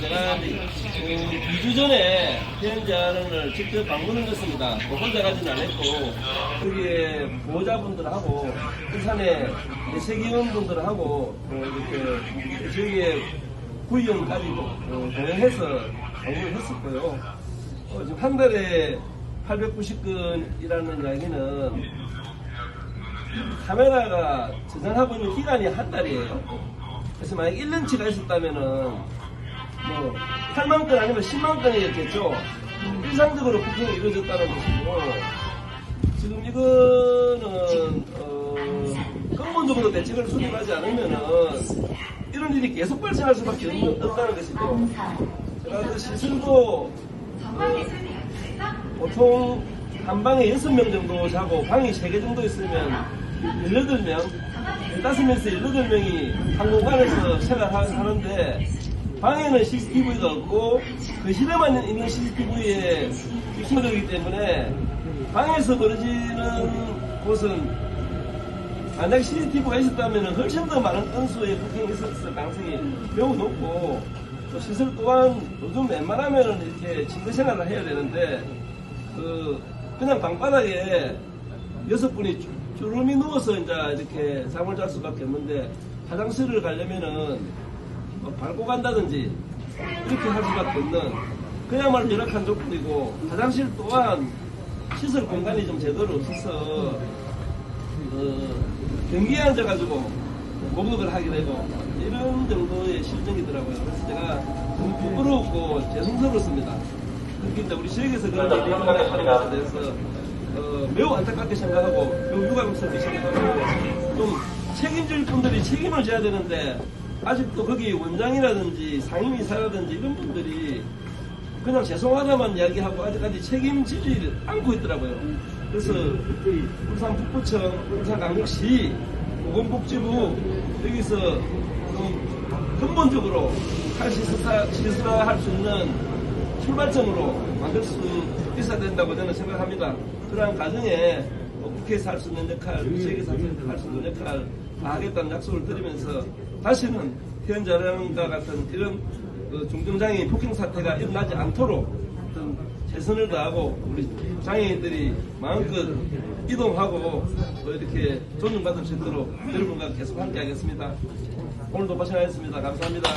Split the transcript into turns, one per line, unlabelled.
제가 그 2주 전에 태연자를 직접 방문을 했습니다. 뭐 혼자 가지는 않았고 거기에 보호자분들하고 부산의 세기원분들하고 뭐 이렇게 저희의 구의원까지도 어, 동행해서 방문을 했었고요. 어, 지금 한 달에 890건이라는 이야기는 카메라가 저장하고 있는 기간이 한 달이에요. 그래서 만약 1년치가 있었다면은 뭐 8만 건 아니면 10만 건이었겠죠. 일상적으로 부팅이 이루어졌다는 것이고 지금 이거는 어, 근본적으로 대책을 수립하지 않으면은 이런 일이 계속 발생할 수밖에 없다는 것이고 제가 그 시설도 어, 보통 한 방에 6명 정도 자고 방이 3개 정도 있으면 18명, 15명에서 18명이 한 공간에서 생활하는데 방에는 CCTV가 없고 그 실에만 있는 CCTV에 숨어들기 때문에 방에서 벌어지는 곳은 만약 CCTV가 있었다면 훨씬 더 많은 건수의 폭행이 있었을 가능성이 매우 높고 또 시설 또한 요즘 웬만하면 이렇게 친구 생활을 해야 되는데 그 그냥 방바닥에 여섯 분이 쭈- 주름이 누워서 이제 이렇게 잠을 잘 수밖에 없는데 화장실을 가려면은 뭐 밟고 간다든지 이렇게 할 수밖에 없는 그야말로 열악한 조건이고 화장실 또한 시설 공간이 좀 제대로 없어서 어, 경기에 앉아가지고 목욕을 하게 되고 이런 정도의 실정이더라고요. 그래서 제가 너무 부끄럽고 죄송스럽습니다. 특히 이제 우리 지역에서 그런 일이 일어나는 것에 대해서 어, 매우 안타깝게 생각하고 매우 유감스럽게 생각하고 좀 책임질 분들이 책임을 져야 되는데 아직도 거기 원장이라든지 상임이사라든지 이런 분들이 그냥 죄송하다만 이야기하고 아직까지 책임지지 않고 있더라고요. 그래서 울산 북부청, 울산광역시 보건복지부 여기서 좀 근본적으로 할 시스타, 시스타할 수 있는 출발점으로 만들 수 있어야 된다고 저는 생각합니다. 그러한 과정에 뭐 국회에서 할 수 있는 역할, 지역에서 할 수 있는 역할 다 하겠다는 약속을 드리면서 다시는 현자랑과 같은 이런 그 중증장애인 폭행 사태가 일어나지 않도록 어떤 최선을 다하고 우리 장애인들이 마음껏 이동하고 또 이렇게 존중받을 수 있도록 여러분과 계속 함께 하겠습니다. 오늘도 고생하셨습니다. 감사합니다.